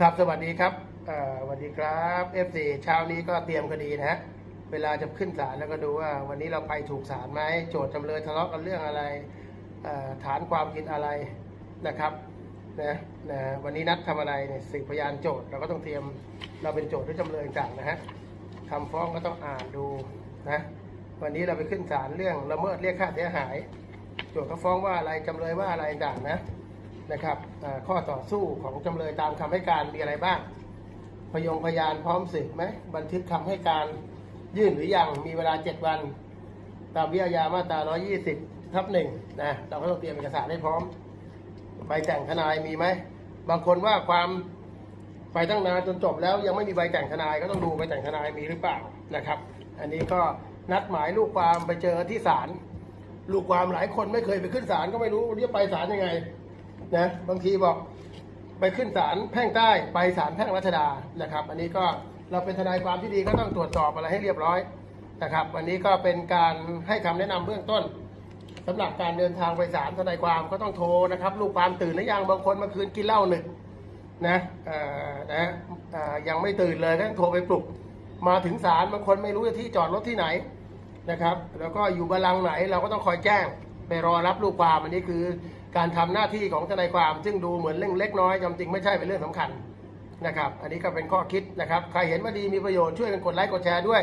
ครับสวัสดีครับสวัสดีครับเอฟซีเช้านี้ก็เตรียมคดีนะฮะเวลาจะขึ้นศาลแล้วก็ดูว่า วันนี้เราไปถูกศาลไหมโจทย์จำเลยทะเลาะกันเรื่องอะไรฐานความผิดอะไรนะครับนะนะวันนี้นัดทำอะไรเนี่ยสืบพยานโจทย์เราก็ต้องเตรียมเราเป็นโจทย์หรือจำเลยต่างนะฮะคำฟ้องก็ต้องอ่านดูนะวันนี้เราไปขึ้นศาลเรื่องละเมิดเรียกค่าเสียหาย โจทย์เขาฟ้องว่าอะไรจำเลยว่าอะไรต่างนะ นะครับข้อต่อสู้ของจำเลยตามคำให้การมีอะไรบ้าง พยงพยานพร้อมสืบไหมบันทึกคำให้การยื่นหรือยังมีเวลา 7 วัน ตามวิทยามาตรา 120 ทับหนึ่งนะเราก็ต้องเตรียมเอกสารให้พร้อม ใบแต่งทนายมีไหม บางคนว่าความไปตั้งนานจนจบแล้วยังไม่มีใบแต่งทนายก็ต้องดูใบแต่งทนายมีหรือเปล่านะครับ อันนี้ก็นัดหมายลูกความไปเจอที่ศาลลูกความหลายคนไม่เคยไปขึ้นศาลก็ไม่รู้ว่าจะไปศาลยังไง นะบางทีบอกไปขึ้นศาลแพ่งใต้ไปศาลแพ่งรัชดานะครับ อันนี้ก็เราเป็นทนายความที่ดีก็ต้องตรวจสอบอะไรให้เรียบร้อยนะครับวันนี้ก็เป็นการให้คำแนะนำเบื้องต้นสำหรับการเดินทางไปศาลทนายความก็ต้องโทรนะครับ ลูกความตื่นหรือยังบางคนเมื่อคืนกินเหล้าหนึกนะนะยังไม่ตื่นเลยก็ต้องโทรไปปลุก มาถึงศาลบางคนไม่รู้ที่จอดรถที่ไหนนะครับ แล้วก็อยู่บัลลังไหนเราก็ต้องคอยแจ้ง ไปรอรับลูกความอันนี้คือ การทำหน้าที่ของทนายความ ซึ่งดูเหมือนเรื่องเล็กน้อยจริงๆไม่ใช่เป็นเรื่องสำคัญนะครับ อันนี้ก็เป็นข้อคิดนะครับ ใครเห็นว่าดีมีประโยชน์ช่วยกันกดไลค์กดแชร์ด้วย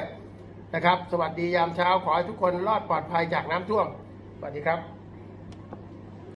นะครับ สวัสดียามเช้าขอให้ทุกคนรอดปลอดภัยจากน้ำท่วมสวัสดีครับ